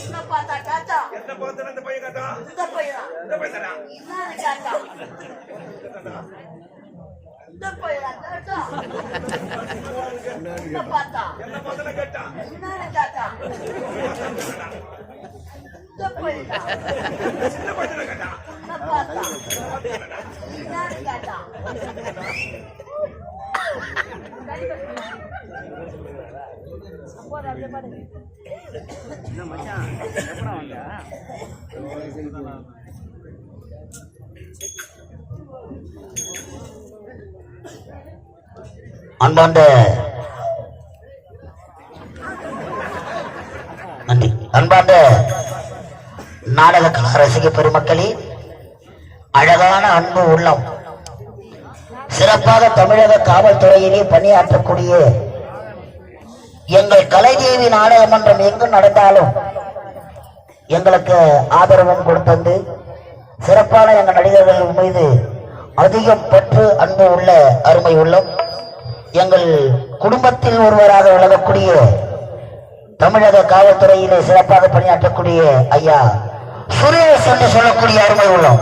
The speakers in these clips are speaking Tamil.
என்ன பார்த்தா அந்த பையன் கேட்டான் இந்த பையனா? இந்த பையன் இந்த பையனா கேட்டா என்ன பார்த்தா? என்ன பார்த்து கேட்டான் நானு கேட்டான் இந்த பையனா? சின்ன பையன் கேட்டான் என்ன பார்த்தா? நானு கேட்டான் அன்பாண்ட நன்றி. அன்பார்ந்த நாடக கலா ரசிக பெருமக்களே அழகான அன்பு உள்ளம். சிறப்பாக தமிழக காவல்துறையிலே பணியாற்றக்கூடிய எங்கள் கலைதேவி நாடக மன்றம் எங்கு நடந்தாலும் எங்களுக்கு ஆதரவும் கொடுத்தது சிறப்பான எங்கள் நடிகர்கள் மீது அதிகம் பற்று அன்பு உள்ள அருமை உள்ளம். எங்கள் குடும்பத்தில் ஒருவராக விளங்கக்கூடிய தமிழக காவல்துறையிலே சிறப்பாக பணியாற்றக்கூடிய ஐயா சுரேஷ் என்று சொல்லக்கூடிய அருமை உள்ளம்.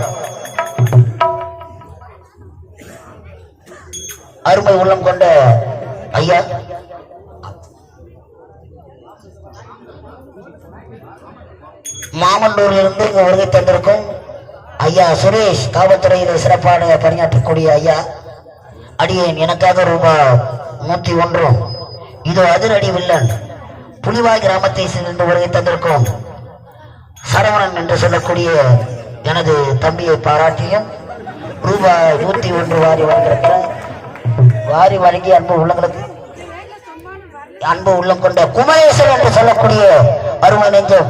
அருமை உள்ளம் கொண்ட ஐயா மாமல்லூரிலிருந்து இங்கே வருகை தந்திருக்கும் ஐயா சுரேஷ் காவல்துறையில் சிறப்பான பணியாற்றக்கூடிய ஐயா. அடியேன் எனக்காக ரூபாய் நூற்றி ஒன்றும் இது அதிரடி வில்லன். புலிவாய் கிராமத்தை சேர்ந்து வருகை தந்திருக்கும் சரவணன் என்று சொல்லக்கூடிய எனது தம்பியை பாராட்டியும் ரூபாய் நூற்றி ஒன்று வாரி வழங்கியிருக்கிறார் வாரி வழங்கி அன்பு உள்ளங்களுக்கு அன்பு உள்ளம் கொண்ட குமரேசன் என்று சொல்லக்கூடிய அருமை நெஞ்சம்.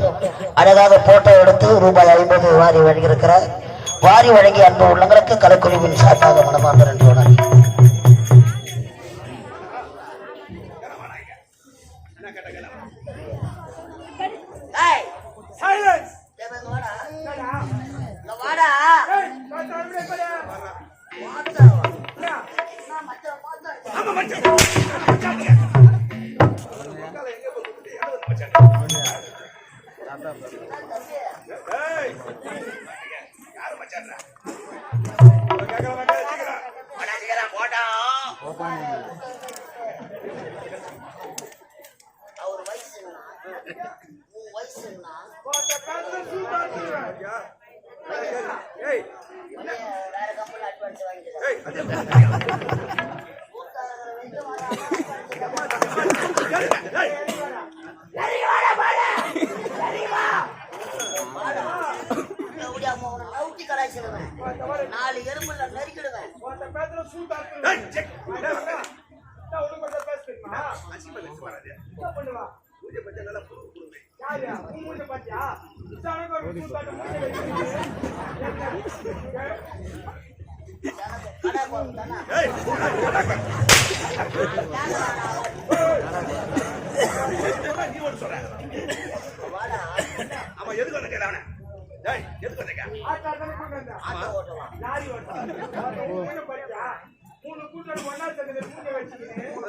அழகாக போட்டோ எடுத்து ரூபாய் ஐம்பது வாரி வழங்கியிருக்கிறார் வாரி வழங்கிய அன்பு உள்ளங்களுக்கு கலைக்குழுவின் சார்பாக மனமார்ந்த நன்றி வணக்கம். ஏய் சைலன்ஸ் ஏய் வேற கப்பல் அட்வான்ஸ் வாங்கிக்கிறேன் ஏய் அது ஏய் நாலு எறும்புல நெருக்கிடுவேன் ஏய் செக் அசிமா லட்சம் வராது பூஜை பத்தி நல்லா கொடுங்க ஆமா எதுக்கு வந்து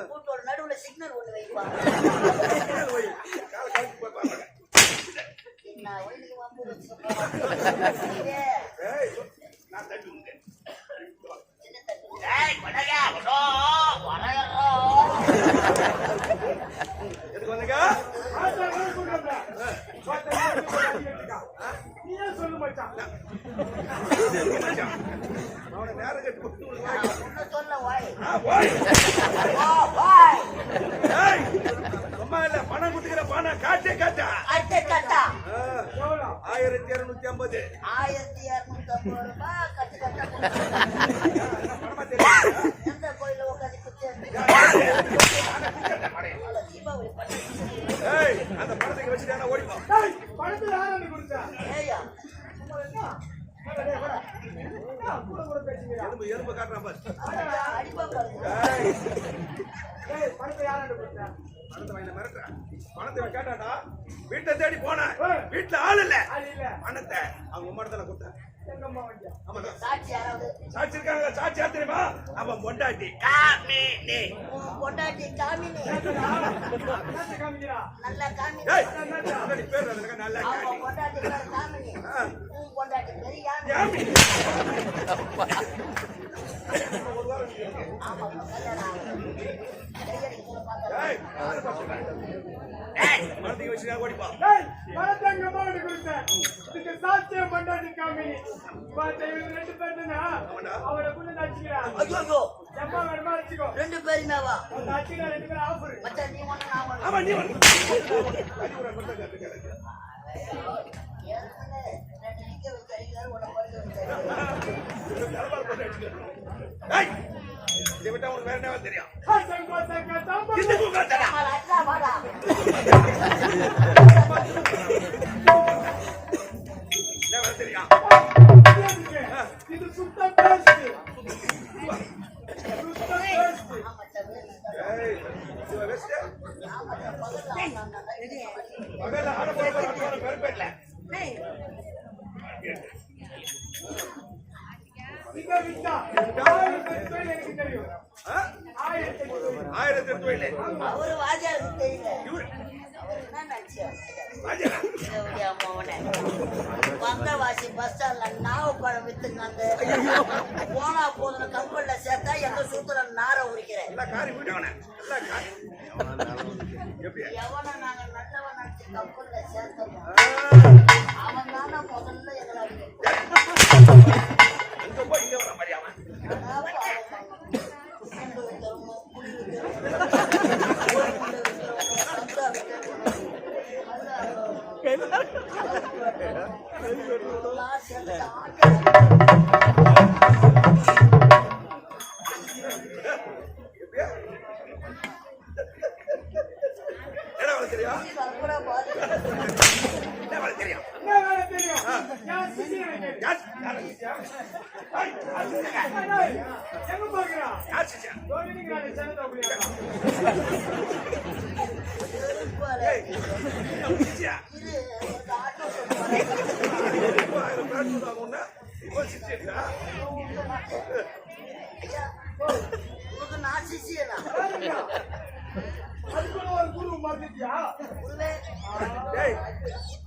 கூட்டோட நடுவுல சிக்னல் ஒண்ணு வைப்பாங்க. சொல்ல வாய் இருநூத்தி ஐம்பது ஆயிரத்தி இருநூத்தி ஐம்பது ரூபாய் கட்டு கட்டா எந்த கோயில உட்காந்து குத்தி தீபாவளி பண்ணி ஏய் அந்த பணத்துக்கு வச்சுட்டானா ஓடிப்போ? ஏயா எலும்பு எலும்பு காட்டுறான் பாரு. அடிப்பா பாருங்க. ஏய் பண்றேன் பணத்தை கேட்டாடா வீட்டை தேடி போனேன். வீட்டுல ஆள் இல்ல. பணத்தை அவங்க மரத்துல கொடுத்தேன். சாட்சி இருக்காங்க சாட்சி தெரியுமா அவன் பொண்டாட்டி காமினி. பொண்டாட்டி காமினி. நல்ல காமினி. பேர் நல்ல பொண்டாட்டி காமினி. பொண்டாட்டி பெரிய மரத்துக்கு வச்சு ஓடிப்பா மரத்தங்க மாடு கொடுத்தேன் இதுக்கு சாத்தியம் பண்ணாது காமினி ரெண்டு பேர் அவரை புள்ள தச்சுக்கிறான் நீ இதை விட்டா உனக்கு வேற என்ன தெரியும்? ஆயிரத்தி எட்டு வயலு ஒரு வாஜாவுக்கு தெரியல வந்த வாசி பஸ் ஸ்டாண்ட்ல நாவப்பழம் வித்துங்க போனா போதுன கம்பல்ல சேர்த்தா எங்க சூத்துல நார உரிக்கிறேன் எவனை நாங்க நல்லவன் நினைச்சு கம்பல்ல சேர்த்தோம் அவன் தானே முதல்ல எங்களை அதுக்குள்ள ஒரு குரு மாத்திட்டியா டேய்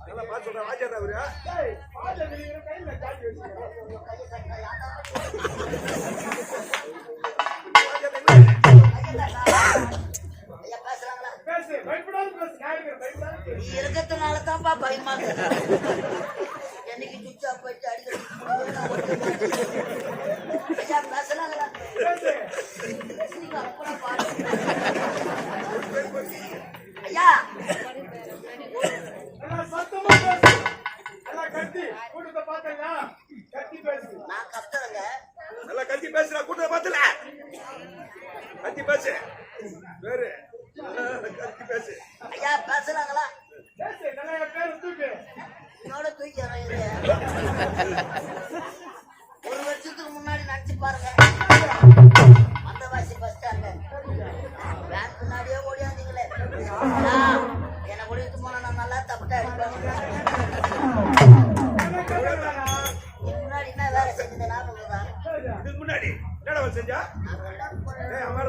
நல்லா பார்த்து சொல்றேன் ராஜா தான் அவரு. நீ இருக்கிறதுனால தான்ப்பா பயமா என்னைக்கு சுச்சா போயிட்டு அடிக்க பேசலாங்களா ஐயா சத்தமா பேசு. எல்லாம் கட்டி கூட்டத்தை பார்த்தீங்களா? பேசுற கூட்டத்தை பார்த்துல. பத்தி பேசுறேன் செஞ்சா? আমার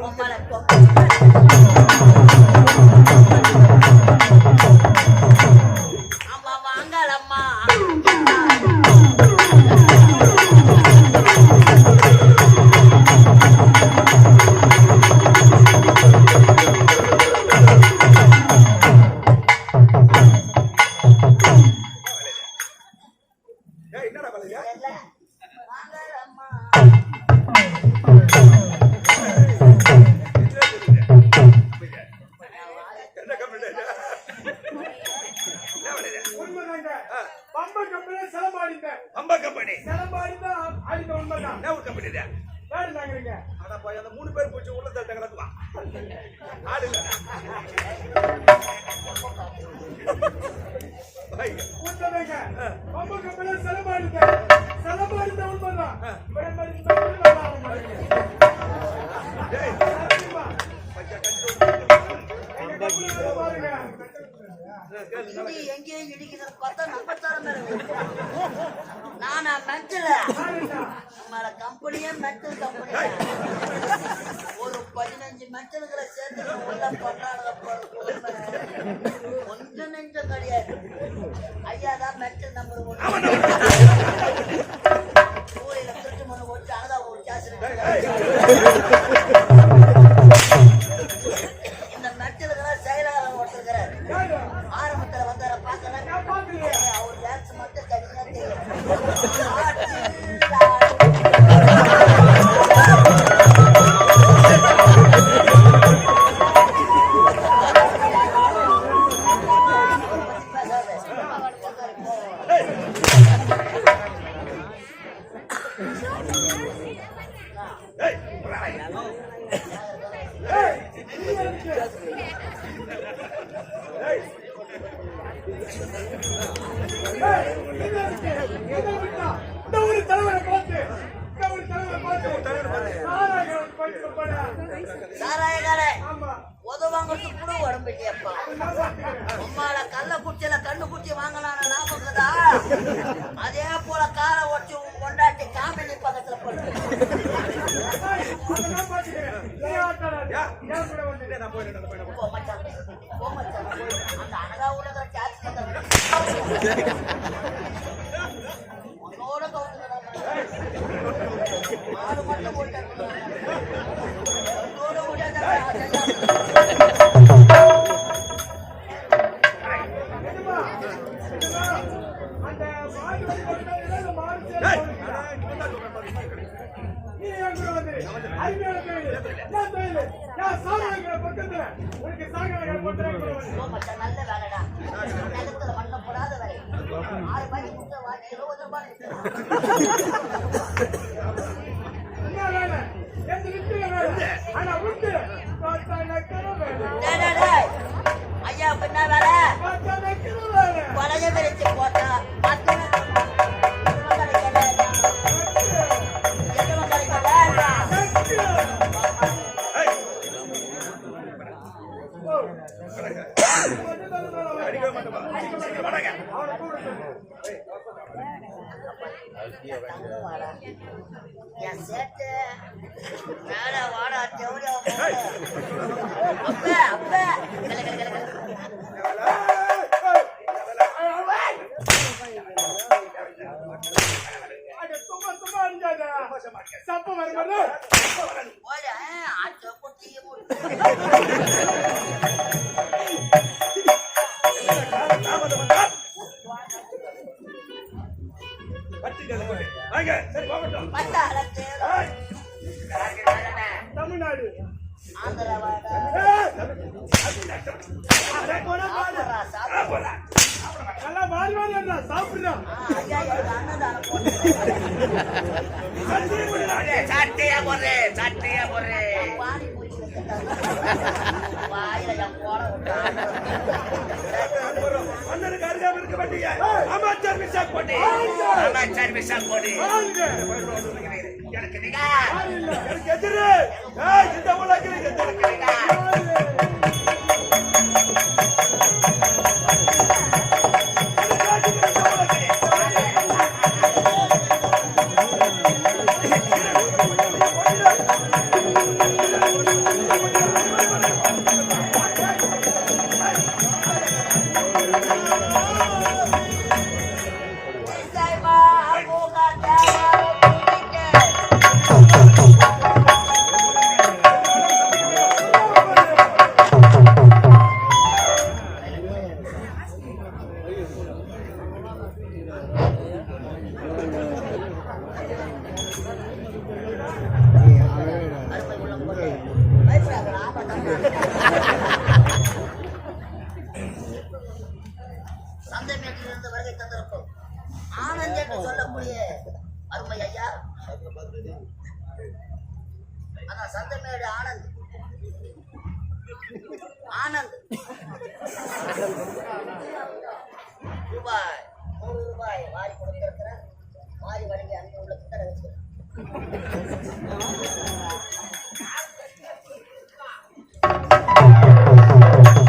நானா மென்டல நம்மள கம்பெனியே மெட்டல் கம்பெனி. ஒரு பதினஞ்சு மென்டல்களை சேர்த்து உள்ள பண்றாங்க ஒன்று கொஞ்சம் நெஞ்சம் கிடையாது. ஐயா தான் மெட்டல் சாராயக்காரே ஆமா. உதவாங்கிறது கூட உடம்பு இல்லையப்பா. உம்மால கள்ள குச்சியில கண்ணு குச்சி வாங்கலான ஞாபகம்தா அதே போல காலை ஒட்டி கொண்டாட்டி காமினி பக்கத்துல போட்டு. அதெல்லாம் பார்த்துக்கிறேன். நீ ஆட்டாடாத. என் சேட்டு மேல வாடா தேவடி அப்ப அப்ப கல கல கல கல அட சும்மா சும்மா அடிக்காத. சப்ப வரும்போது போட ஆட்டு போட்டு போலாம். நல்லா வாரி வாரி அண்ணா, சாப்பிடுறா. ஐயா எனக்கு அன்னதானம் போட்டு சத்தியம் பண்ணுடா. சட்டையா போடுறேன் சட்டையா போடுறேன் பானி பூச்சி வாயில என் போட விசா போட்டு. எனக்கு எதிரு. இந்த உலகில் சந்தை மேட்டிலிருந்து வருகை தந்திருக்கும். ஆனந்த் என்று சொல்லக்கூடிய அருமை ஐயா. ஆனா சந்தமேடு ஆனந்த். ஆனந்த். ரூபாய் நூறு ரூபாய் வாரி கொடுத்திருக்கிறேன் வாரி வழங்கி அங்கே உள்ள புத்தகம் வச்சிருக்கேன்